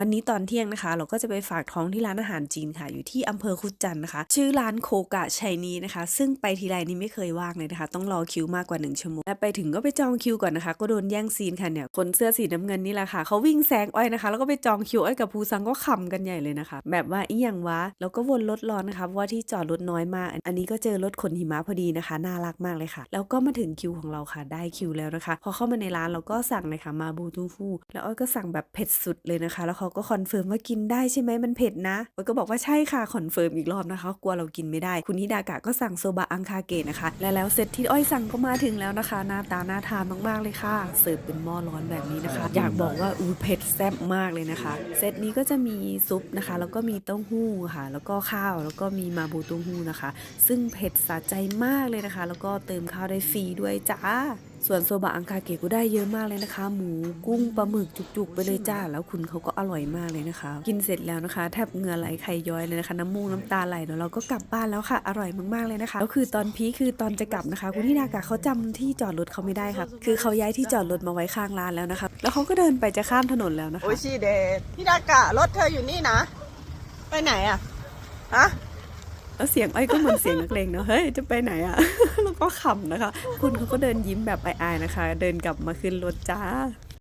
วันนี้ตอนเที่ยงนะคะ เราก็จะไปฝากท้องที่ร้านอาหารจีนค่ะ อยู่ที่อำเภอคุดจันนะคะ ชื่อร้านโคกะชัยนีนะคะ ซึ่งไปทีไรนี่ไม่เคยว่างเลยนะคะ ต้องรอคิวมากกว่า 1ชั่วโมงและไปถึงก็ไปจองคิวก่อนนะคะ ก็โดนแย่งซีนค่ะเนี่ยคนเสื้อสีน้ำเงินนี่แหละค่ะเขาวิ่งแซงอ้อยนะคะ แล้วก็ไปจองคิวอ้อยกับภูซังก็ขำกันใหญ่เลยนะคะ แบบว่าอีหยังวะแล้วก็วนรถร้อนนะคะเพราะว่าที่จอดรถน้อยมาก อันนี้ก็เจอรถขนหิมะพอดีนะคะน่ารักมากเลยค่ะ แล้วก็มาถึงคิวของเราค่ะ ได้คิวแล้วนะคะ พอเข้ามาในร้านเราก็สั่งเลยค่ะมาบูทูฟูแล้วอ้อยก็สั่งแบบเผ็ดสุดเลยนะคะแล้วเขาก็คอนเฟิร์มว่ากินได้ใช่ไหมมันเผ็ดนะอ้อยก็บอกว่าใช่ค่ะคอนเฟิร์มอีกรอบนะคะกลัวเรากินไม่ได้ คุณฮิดากะก็สั่งโซบะอังคาเกะนะคะ และแล้วเซตที่อ้อยสั่งก็มาถึงแล้วนะคะ หน้าตาน่าทานมากๆเลยค่ะ เสิร์ฟเป็นหม้อร้อนแบบนี้นะคะ อยากบอกว่าอูเผ็ดแซ่บมากเลยนะคะ เซตนี้ก็จะมีซุปนะคะ แล้วก็มีเต้าหู้ค่ะ แล้วก็ข้าวแล้วก็มีมาบูเต้าหู้นะคะ ซึ่งเผ็ดสะใจมากเลยนะคะ แล้วก็เติมข้าวได้ฟรีด้วยจ้า ส่วนโซบะอังคาเกะก็ได้เยอะมากเลยนะคะ หมูกุ้งปลาหมึกจุกๆ ไปเลยจ้า แล้วคุณเขาก็อร่อยมากเลยนะคะ กินเสร็จแล้วนะคะ แทบเหงื่อไหลไข่ย้อยเลยนะคะ น้ำมูกน้ำตาไหลแล้วเราก็กลับบ้านแล้วค่ะ อร่อยมากๆเลยนะคะแล้วคือตอนพีคคือตอนจะกลับนะคะ คุณที่นากะเขาจำที่จอดรถเขาไม่ได้ค่ะคือเขาย้ายที่จอดรถมาไว้ข้างร้านแล้วนะคะแล้วเขาก็เดินไปจะข้ามถนนแล้วนะคะโอชิเดทพี่ดากะรถเธออยู่นี่นะ ไปไหนอะฮะ แล้วเสียงอ้อยก็เหมือนเสียงนักเลงเนาะเฮ้ยจะไปไหนอะแล้วก็ขำนะคะ คุณเขาก็เดินยิ้มแบบอายๆนะคะ เดินกลับมาขึ้นรถจ้า